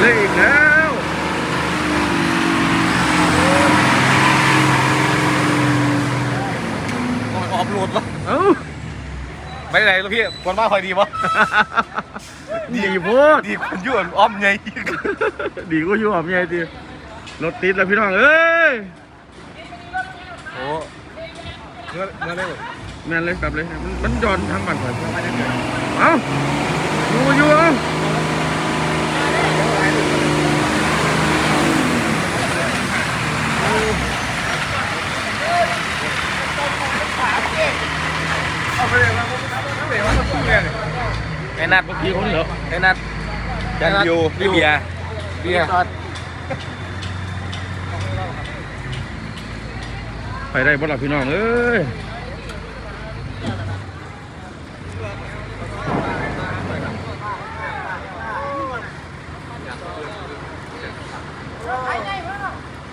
เลยอีกแล้วออฟโหลดวะเอ้าไม่ไหนแล้วพี่คนบ้าคอยดีวะดีโพดดีคนยุ่นอ้อมไงดีก็อยู่หอมใหญ่ทีรถติดแล้วพี่น้องเอ้ยโอ้เมื่อเมื่อได้หมดแม่นเลยกลับเลย มันมันย้อนทางบ้านข่อยเอ้าอยู่อยู่เอ้า เอา ไปเลยมาเอาไปเลยมาตู้เลยไอ้นัดเมื่อกี้คนเหรอไอ้นัดจันยูพี่เบียร์เบียร์ไปได้บ่ล่ะพี่น้องเอ้ย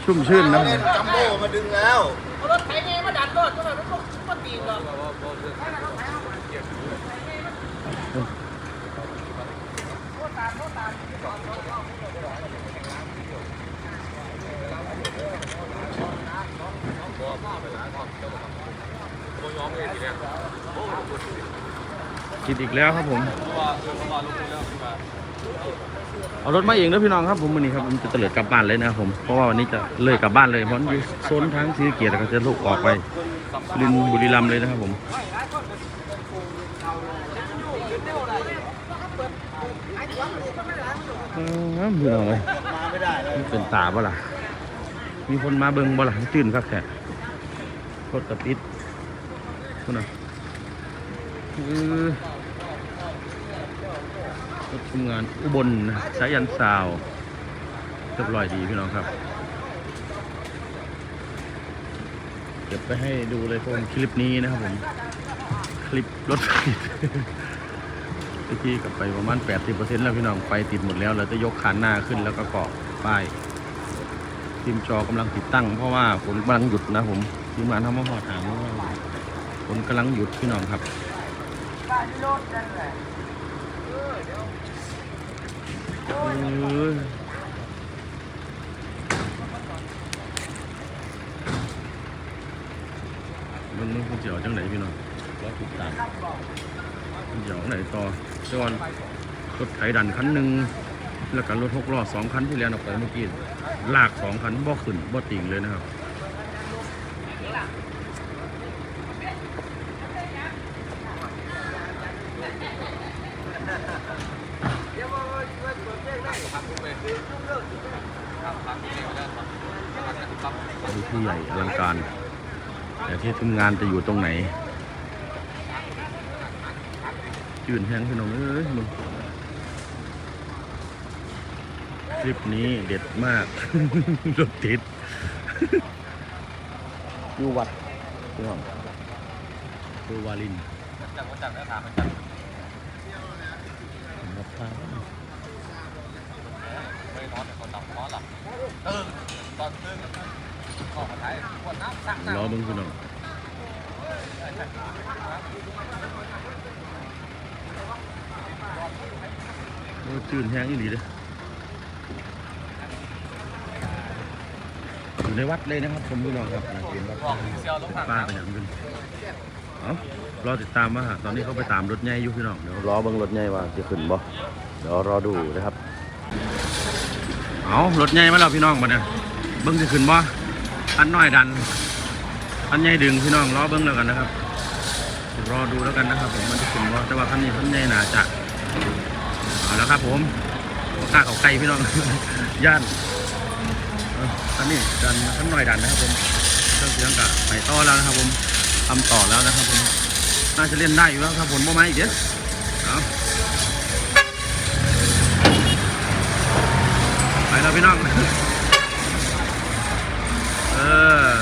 ชุ่มชื่นนะจัมโบ้มาดึงแล้วรถไถเมย์มาดันรถก็แบบมันก็ตีนหรอ คิดอีกแล้วครับผม เอารถมาเองนะพี่น้องครับผมวันนี้ครับผมจะเตลิดกลับบ้านเลยนะครับผม เพราะว่าวันนี้จะเลยกลับบ้านเลยเพราะอยู่โซนทางสีเกียรติก็จะลุกออกไปลินบุรีรัมย์เลยนะครับผมเออ พี่น้องเลยมันเป็นตาบ่ล่ะ มีคนมาเบิ่งบ่ล่ะจื่นครับแค่รถกระติดคุณน่ะรถทีมงานอุบลนะสายันซาวเรียบร้อยดีพี่น้องครับเก็บไปให้ดูเลยผมคลิปนี้นะครับผม คลิปรถติด เมื่อกี้กลับไปประมาณ 80%แล้วพี่น้องไฟติดหมดแล้วเราจะยกคานหน้าขึ้นแล้วก็เกาะป้ายทีมจอกำลังติดตั้ง เพราะว่าฝนกำลังหยุดนะผมทีมงานทำมาหอดหางว่าฝนกำลังหยุดพี่น้องครับเอ้ยมันมันคุณเจียวจังไหนพี่น้องรอติดตามคุณเจียวไหนต่อ จอนรถไถดันคันหนึ่งแล้วก็รถหกล้อสองคันที่เรียนออกไปเมื่อกี้ลากสองคันบ่ขึ้นบ่ติ่งเลยนะครับดูที่ใหญ่อลังการ แต่ที่ทำงานจะอยู่ตรงไหน จื่นแห้งพี่น้องเอ้ยมึงคลิปนี้เด็ดมาก รถติดอยู่วัดพี่น้องคือวาลินจับมาจับแล้วถามมาจับวัดท่าไปนอนแต่คนตับนอนหลับเออตอนตื่นออกมาถ่ายขวดน้ำตักน้ำล้อเบึงพี่น้อง โอ้จื่นแห้งอีหลีเลยอยู่ในวัดเลยนะครับผมพี่น้องครับเป็นวัดบอกเซียวลงเป็นทางป้าเป็นอย่างนึงเอารอติดตามว่าตอนนี้เขาไปตามรถใหญ่อยู่พี่น้องเดี๋ยวรอเบิ่งรถใหญ่ว่าจะขึ้นบ่เดี๋ยวรอดูนะครับเอารถใหญ่มาแล้วพี่น้องมาเนี่ยเบิ่งจะขึ้นบ่อันน้อยดัน อันใหญ่ดึงพี่น้องรอเบิ่งแล้วกันนะครับ รอดูแล้วกันนะครับผมมันจะขึ้นบ่แต่ว่าคันนี้คันใหญ่น่าจะ เอาแล้วครับผมบ่กล้าเขาใกล้พี่น้อง ย่านอันนี้ดันคันน้อยดันนะครับผมเครื่องเสียงกับไปต่อแล้วนะครับผมทำต่อแล้วนะครับผมน่าจะเล่นได้อยู่แล้วครับผมบ่มาอีกเด้อเอาไปแล้วพี่น้องเออ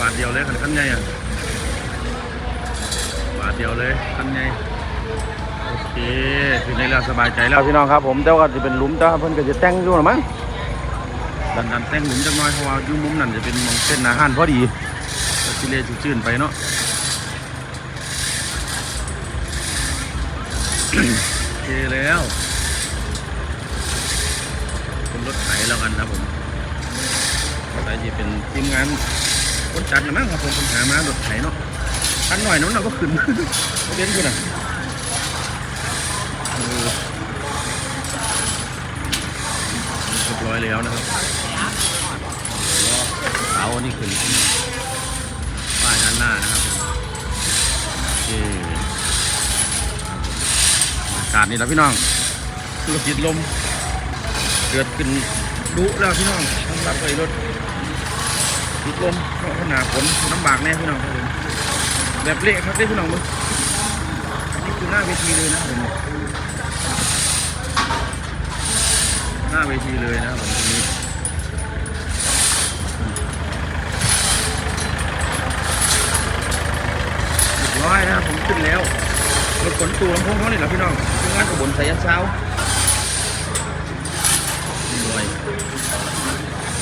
บาทเดียวเลยคันคันใหญ่ะบาทเดียวเลยคันใหญ่โอ เคถึงในแล้วสบายใจแล้วพี่น้องครับผมแต่ว่าจะเป็นหลุมแต่ว่าเพิ่นก็จะแต่งอยู่หรือมั้งดันดันแต่งหลุมจังน้อยเพราะว่าอยู่มุมนั้นจะเป็นมองเส้นอาหารพอดีก็สิเลชื่นๆไปเนาะโอเคแล้วรถไถแล้วกันนะครับผมไปที่เป็นทีมงานคนจัดนะมั้งครับผมผมหามา รถไถเนาะคันหน่อยเนาะเราก็ขึ้นเด่นขึ้นอะเออเร้อยแล้วนะครับเสานนี้ขึ้นป้ายด้านหน้านะครับโอเคอากาศนี่แล้วพี่น้องรถติดลม เกิดขึ้นดุแล้วพี่น้องสำหรับไอ้รถติดลมเพราะขนาดฝนลำบากแน่พี่น้องครับผมแบบเละครับได้พี่น้องมึงนี่คือหน้าเวทีเลยนะผมหน้าเวทีเลยนะครับผมตรงนี้ร้อยนะผมขึ้นแล้วรถขนตัวลำโพงเขาเนี่ยเหรอพี่น้องทำงานกับบนสายยันเช้าด้วย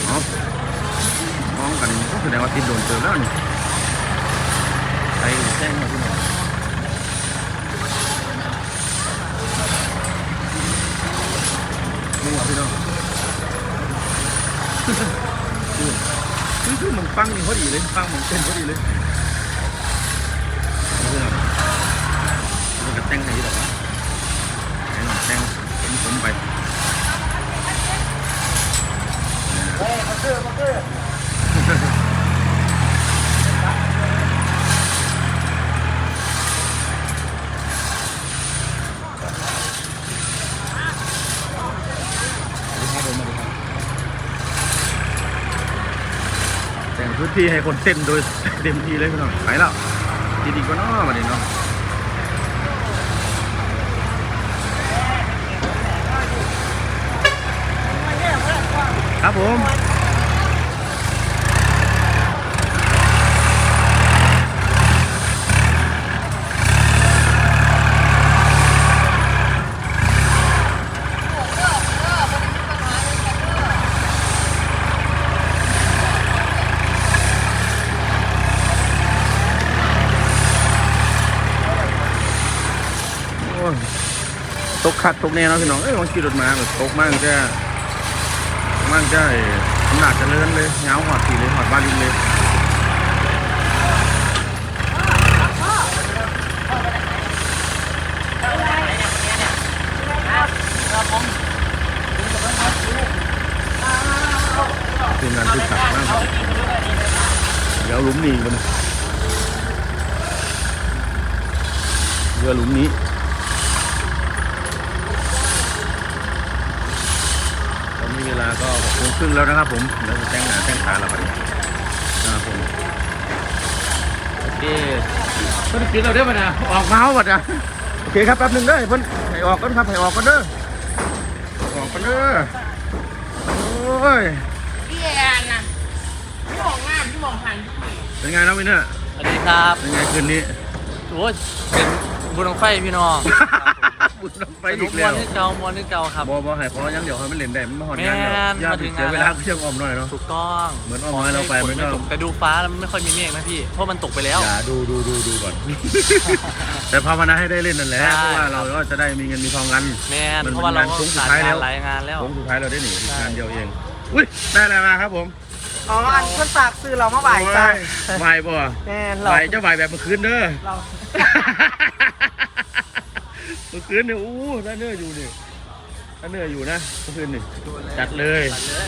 เอามองกันก็แสดงว่าติดโดนเจอแล้วนี่ไปแจ้งมาพี่น้องมั่วพี่น้องคือคือมัน ฟังนี่พอดีเลยฟังมันเต้นพอดีเลยเอาพี่องมันก็แต่งไหนหรอวะให้น้องแต่งผมผมไปแต่ง พื้นที่ให้คนเต้นโดยเต็มที่เลยพี่น้องไปแล้วดีๆก็น้อมาดิเนาะครับผมโอ้ย ตกขัดตกแนวเนาะพี่น้องเอ้ยบางทีรถมาแบบตกมากจะมากจะขนาจะเลื่อนเลยเงาหอดทีเลยหอดบ้านดินเลย ทีมงานที่ขับมากครับเดี๋ยวหลุมนี้มันเรือหลุมนี้ ตอนนี้เวลาก็หกโมงค รึ่งแล้วนะครับผมเดี๋ยวจะแต่งหน้าแต่งตาแล้วกันนะครับผมโอเคเพิ่นปิดเราได้ป่ะนะออกมาเอาป่ะนะโอเคครับแป๊บหนึงเด้อให้เพิ่นให้ออกก่อนครับให้ออกก่อนเด้อออกก่อนเด้อโอ้ยพี่แอนนะพี่มองหน้าพี่มองหันพี่เป็นไงน้องวินเนอร์สวัสดีครับเป็นไงคืนนี้ โอ้ยเป็นบุญบังไฟพี่น้อง บุญลงไปไปอีทุกกแล้วัวนที่เก่ามวนที่เก่าครับ บอบอให้พอยังเดี๋ยวเขาไม่เล่นได้มันมาหอนงานแม่เดี๋ยวนย่ามาไปถึงเสียงาน เวแล้ลาวเชื่อมออมหน่อยเนาะ ถูกต้องเหมือนเอาไม้เราไปมันก็ฝแต่ดูฟ้าแล้วมันไม่ค่อยมีเมฆนะพี่ เพราะมันตกไปแล้ว อย่าดูดูดูดูก่อน แต่ภาวนาให้ได้เล่นนั่นแหละใช่ เพราะว่าเราก็จะได้มีเงินมีทองกัน แม่นมันเพราะว่าเราเป็นงานก็โค้งสุดสาดท้ายแล้งานวหลายงานแล้วโค้งสุดท้ายเราได้หนีใช่ งานเดียวเอง อุ้ยได้อะไรมาครับผมอ๋ออันคนฝากซื้อเรามาบ่ายจ้าบ่ายบ่แม่นเราบ่ายเจ้าบ่ายแบบเมื่อคืนเด้อเราเมื่อคืนเนี่ยอู้น่าเนื้ออยู่นี่น่าเนื้ออยู่นะเมื่อคืนนี่จัดเลยตัดเลย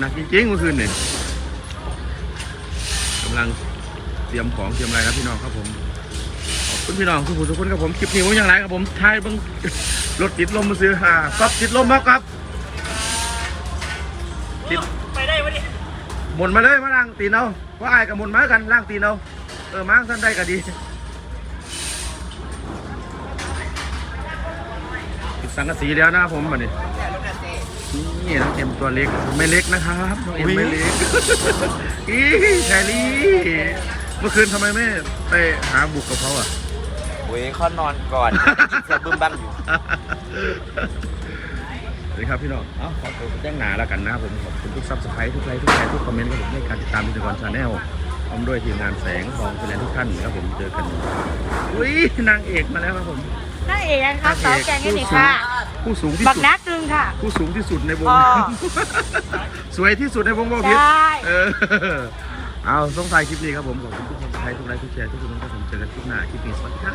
หนักจริงๆเมื่อคืนนี่กำลังเตรียมของเตรียมอะไรครับพี่น้องครับผมขอบคุณพี่น้องทุกคนทุกคนครับผมคลิปนี้ผมยังไรครับผมท้ายเบังรถติดลมมาซื้อหาก๊อฟติดลมมากครับติดไปได้ปะเนี่ยหมุนมาเลยมาล่างตีนเอาว่าอายกับหมุนมากันล่างตีนเอาเออมาท่านได้ก็ดีติด สังกะสีแล้วนะครับผมบัดนี้นี่น้องเอ็มตัวเล็กไม่เล็กนะครับน้องเอ็มไม่เล็กอีแชรี่เมื่อคืนทำไมไม่ไปหาบุกกับเขาอะโอ้ยเขานอนก่อนกินเสือบึ้มบ้ามอยู่สวัสดีครับพี่น้องเอ้าขอตัวแจ้งหนาแล้วกันนะครับผมขอบคุณทุกซับสไครต์ทุกไลค์ทุกแชร์ทุกคอมเมนต์ครับผมในการติดตามพิธีกรชาแนลพร้อมด้วยทีมงานแสงทองแฟนทุกท่านครับผมเจอกันอุ้ยนางเอกมาแล้วครับผม น้าเอกนะคะสาวแกงกันนี่ค่ะผผู้สูงที่บักสุดนักหนึงค่ะ ผู้สูงที่สุดในวง อ๋อ สวยที่สุดในวงโมพิษใช่เออเอาต้องถ่ายคลิปนี้ครับผมขอบคุณทุกคนไลค์ทุกไลค์ทุกแชร์ทุกคนนะครับผมเจอกันคลิปหน้าคลิปนี้สวัสดีครับ